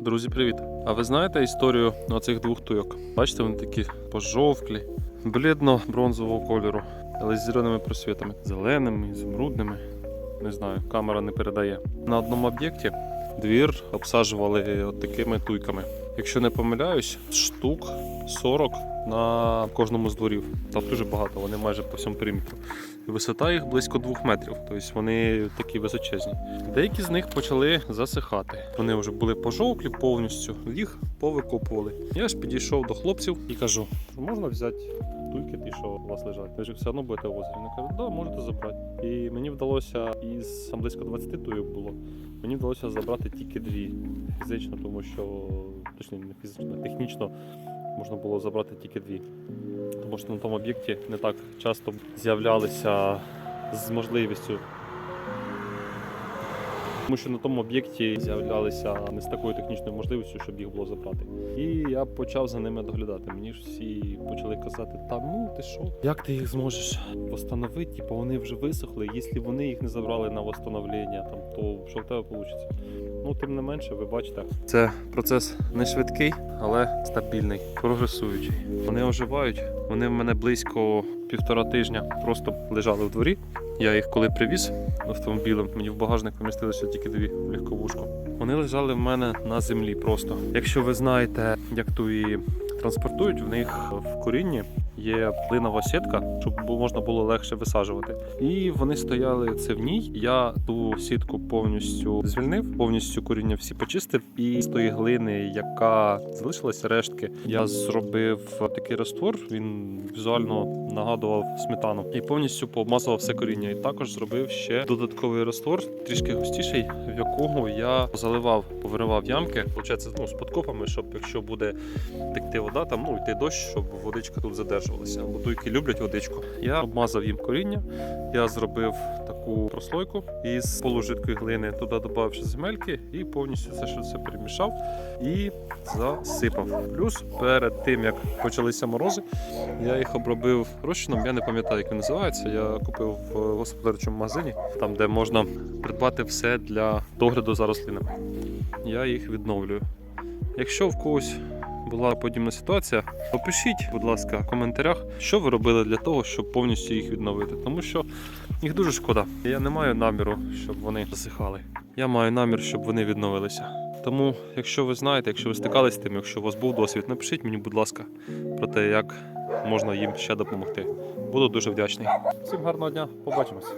Друзі, привіт! А ви знаєте історію оцих двох туйок? Бачите, вони такі пожовклі, блідно-бронзового кольору, але з зеленими просвітами. Зеленими, змрудними. Не знаю, камера не передає. На одному об'єкті двір обсаджували от такими туйками. Якщо не помиляюсь, штук 40 на кожному з дворів. Там дуже багато, вони майже по всьому периметру. Висота їх близько 2 метрів, тобто вони такі височезні. Деякі з них почали засихати. Вони вже були пожовклі повністю, їх повикопували. Я ж підійшов до хлопців і кажу: можна взяти туйки, ті, що у вас лежать. Ви ж все одно будете возити. озері. каже, да, можете забрати. І мені вдалося із там близько 20 туйок було. Мені вдалося забрати тільки дві фізично, тому що точніше не фізично, а технічно можна було забрати тільки дві. Тому що на тому об'єкті не так часто з'являлися з можливістю. Тому що на тому об'єкті з'являлися не з такою технічною можливістю, щоб їх було забрати. І я почав за ними доглядати. Мені ж всі почали казати: та ну ти що, як ти їх зможеш встановити? Типу вони вже висохли. Якщо вони їх не забрали на встановлення, там то що в тебе вийде? Ну, тим не менше, ви бачите, це процес не швидкий, але стабільний, прогресуючий. Вони оживають. Вони в мене близько півтора тижня просто лежали в дворі. Я їх коли привіз автомобілем, мені в багажник помістилося тільки дві легковушку. Вони лежали в мене на землі просто. Якщо ви знаєте, як туї транспортують, в них в корінні є плинова сітка, щоб можна було легше висаджувати. І вони стояли це в ній. Я ту сітку повністю звільнив, повністю коріння всі почистив. І з тої глини, яка залишилася рештки, я зробив такий раствор. Він візуально нагадував сметану і повністю пообмазував все коріння. І також зробив ще додатковий раствор, трішки густіший, в якому я заливав, повиривав ямки. Получається, ну з подкопами, щоб якщо буде текти вода, там ну йти дощ, щоб водичка тут задержувалася. Бо туйки люблять водичку. Я обмазав їм коріння. Я зробив таку прослойку із полужидкої глини, туди додав ще земельки і повністю це все перемішав і засипав. Плюс перед тим як почалися морози, я їх обробив розчином. Я не пам'ятаю, як він називається. Я купив в господарчому магазині, там де можна придбати все для догляду за рослинами. Я їх відновлюю. Якщо в когось була подібна ситуація, опишіть, будь ласка, в коментарях, що ви робили для того, щоб повністю їх відновити. Тому що їх дуже шкода. Я не маю наміру, щоб вони засихали. Я маю намір, щоб вони відновилися. Тому, якщо ви знаєте, якщо ви стикалися з тим, якщо у вас був досвід, напишіть мені, будь ласка, про те, як можна їм ще допомогти. Буду дуже вдячний. Всім гарного дня, побачимось.